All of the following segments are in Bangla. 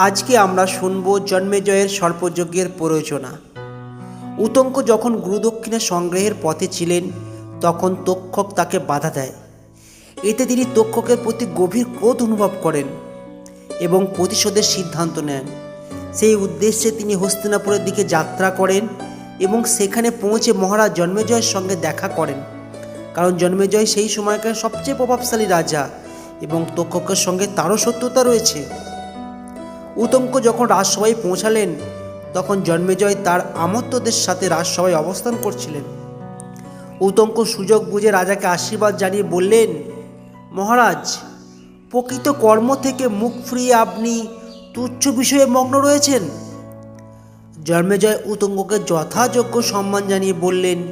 আজকে আমরা শুনব জন্মেজয়ের সর্পযজ্ঞের প্রয়োজনা উতঙ্ক যখন গুরুদক্ষিণা সংগ্রহের পথে ছিলেন, তখন তক্ষক তাকে বাধা দেয়। এতে তিনি তক্ষকের প্রতি গভীর ক্রোধ অনুভব করেন এবং প্রতিশোধের সিদ্ধান্ত নেন। সেই উদ্দেশ্যে তিনি হস্তিনাপুরের দিকে যাত্রা করেন এবং সেখানে পৌঁছে মহারাজ জন্মেজয়ের সঙ্গে দেখা করেন। কারণ জন্মেজয় সেই সময়কার সবচেয়ে প্রভাবশালী রাজা এবং তক্ষকের সঙ্গে তারও শত্রুতা রয়েছে। উতঙ্ক যখন রাজসভায় পৌঁছালেন, তখন জন্মেজয় তার আমত্তদের সাথে রাজসভায় অবস্থান করছিলেন। উতঙ্ক সুযোগ বুঝে রাজাকে আশীর্বাদ জানিয়ে বললেন, মহারাজ, প্রকৃত কর্ম থেকে মুখ ফিরিয়ে আপনি তুচ্ছ বিষয়ে মগ্ন রয়েছেন? জন্মেজয় উতঙ্গকে যথাযোগ্য সম্মান জানিয়ে বললেন,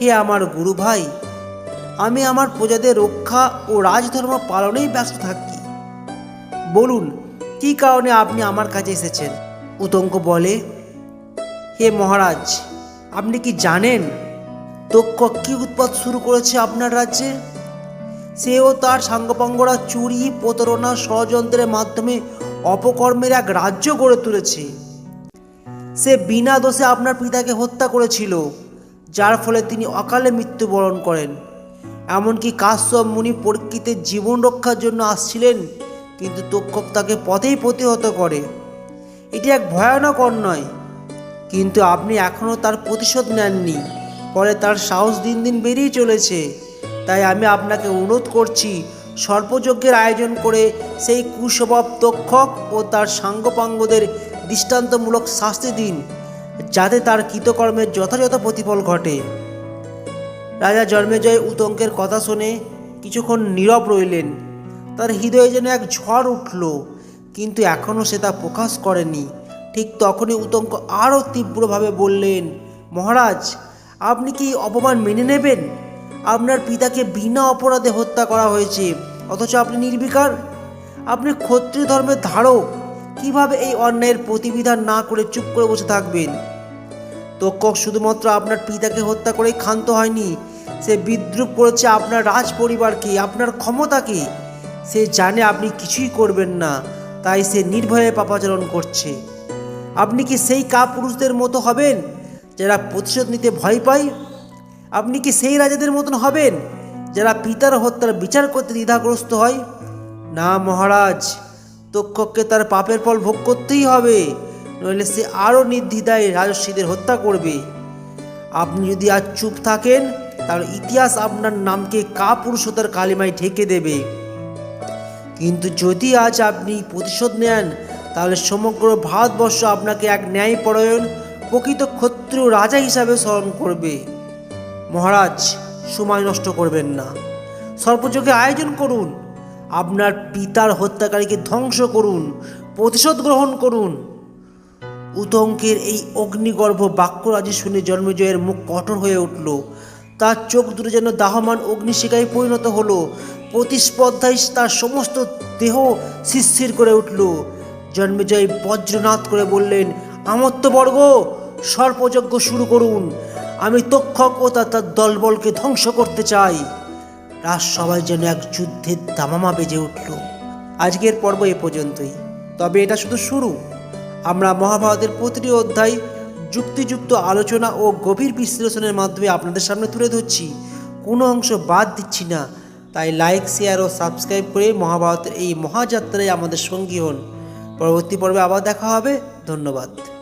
হে আমার গুরু ভাই আমি আমার প্রজাদের রক্ষা ও রাজধর্ম পালনেই ব্যস্ত থাকি। বলুন কী কারণে আপনি আমার কাছে এসেছেন? উতঙ্ক বলে, হে মহারাজ, আপনি কি জানেন তক্ষ কি উৎপাত শুরু করেছে আপনার রাজ্যে? সেও তার সাঙ্গপাঙ্গরা চুরি, প্রতারণা, ষড়যন্ত্রের মাধ্যমে অপকর্মের এক রাজ্য গড়ে তুলেছে। সে বিনা দোষে আপনার পিতাকে হত্যা করেছিল, যার ফলে তিনি অকালে মৃত্যুবরণ করেন। এমনকি কাশ্যপ মুনি পরীক্ষিতে জীবন রক্ষার জন্য আসছিলেন কিন্তু তক্ষক তাকে পথেই প্রতিহত করে। এটি এক ভয়ানক অন্যায়। কিন্তু আপনি এখনও তার প্রতিশোধ নেননি। পরে তার সাহস দিন দিন বেড়েই চলেছে। তাই আমি আপনাকে অনুরোধ করছি, সর্পযজ্ঞের আয়োজন করে সেই কুস্বভাব তক্ষক ও তার সাঙ্গপাঙ্গদের দৃষ্টান্তমূলক শাস্তি দিন, যাতে তার কৃতকর্মের যথাযথ প্রতিফল ঘটে। রাজা জন্মেজয় উতঙ্কের কথা শুনে কিছুক্ষণ নীরব রইলেন। তার হৃদয়ে যেন এক ঝড় উঠল, কিন্তু এখনও সে তা প্রকাশ করেনি। ঠিক তখনই উতঙ্ক আরও তীব্রভাবে বললেন, মহারাজ, আপনি কি অপমান মেনে নেবেন? আপনার পিতাকে বিনা অপরাধে হত্যা করা হয়েছে, অথচ আপনি নির্বিকার। আপনি ক্ষত্রিয় ধর্মের ধারক, কীভাবে এই অন্যায়ের প্রতিবিধান না করে চুপ করে বসে থাকবেন? তক্ষক শুধুমাত্র আপনার পিতাকে হত্যা করেই ক্ষান্ত হয়নি, সে বিদ্রুপ করেছে আপনার রাজ পরিবারকে আপনার ক্ষমতাকে। সে জানে আপনি কিছুই করবেন না, তাই সে নির্ভয়ে পাপাচরণ করছে। আপনি কি সেই কাপুরুষদের মতো হবেন, যারা প্রতিশোধ নিতে ভয় পায়? আপনি কি সেই রাজাদের মতন হবেন, যারা পিতার হত্যার বিচার করতে দ্বিধাগ্রস্ত হয়? না মহারাজ, তক্ষককে তার পাপের ফল ভোগ করতেই হবে, নইলে সে আরও নির্দ্বিধায় রাজস্বীদের হত্যা করবে। আপনি যদি আজ চুপ থাকেন, তাহলে ইতিহাস আপনার নামকে কাপুরুষতার কালিমায় ঢেকে দেবে। কিন্তু যদি আজ আপনি প্রতিশোধ নেন, তাহলে সমগ্র ভারতবর্ষ আপনাকে এক ন্যায়পরায়ণ, প্রকৃত ক্ষত্রিয় রাজা হিসাবে স্মরণ করবে। মহারাজ, সময় নষ্ট করবেন না। সর্পযোগে আয়োজন করুন, আপনার পিতার হত্যাকারীকে ধ্বংস করুন, প্রতিশোধ গ্রহণ করুন। উতঙ্কের এই অগ্নিগর্ভ বাক্যরাজি শুনে জন্মজয়ের মুখ কঠোর হয়ে উঠল। তার চোখ দুটো যেন দাহমান অগ্নিশিকায় পরিণত হলো। প্রতিস্পর্ধায় তার সমস্ত দেহ শিরশির করে উঠল। জন্মেজয় বজ্রনাথ করে বললেন, আমত্তবর্গ, সর্পযজ্ঞ শুরু করুন। আমি তক্ষক ও তার তার দলবলকে ধ্বংস করতে চাই। রাজসভায় যেন এক যুদ্ধের দামামা বেজে উঠল। আজকের পর্ব এ পর্যন্তই। তবে এটা শুধু শুরু। আমরা মহাভারতের প্রতিটি অধ্যায় যুক্তিযুক্ত আলোচনা ও গভীর বিশ্লেষণের মাধ্যমে আপনাদের সামনে তুলে ধরছি। কোনো অংশ বাদ দিচ্ছি না। তাই লাইক শেয়ার ও সাবস্ক্রাইব করে মহাভারতের এই মহাযাত্রায় আমাদের সঙ্গী হন। পরবর্তী পর্বে আবার দেখা হবে। ধন্যবাদ।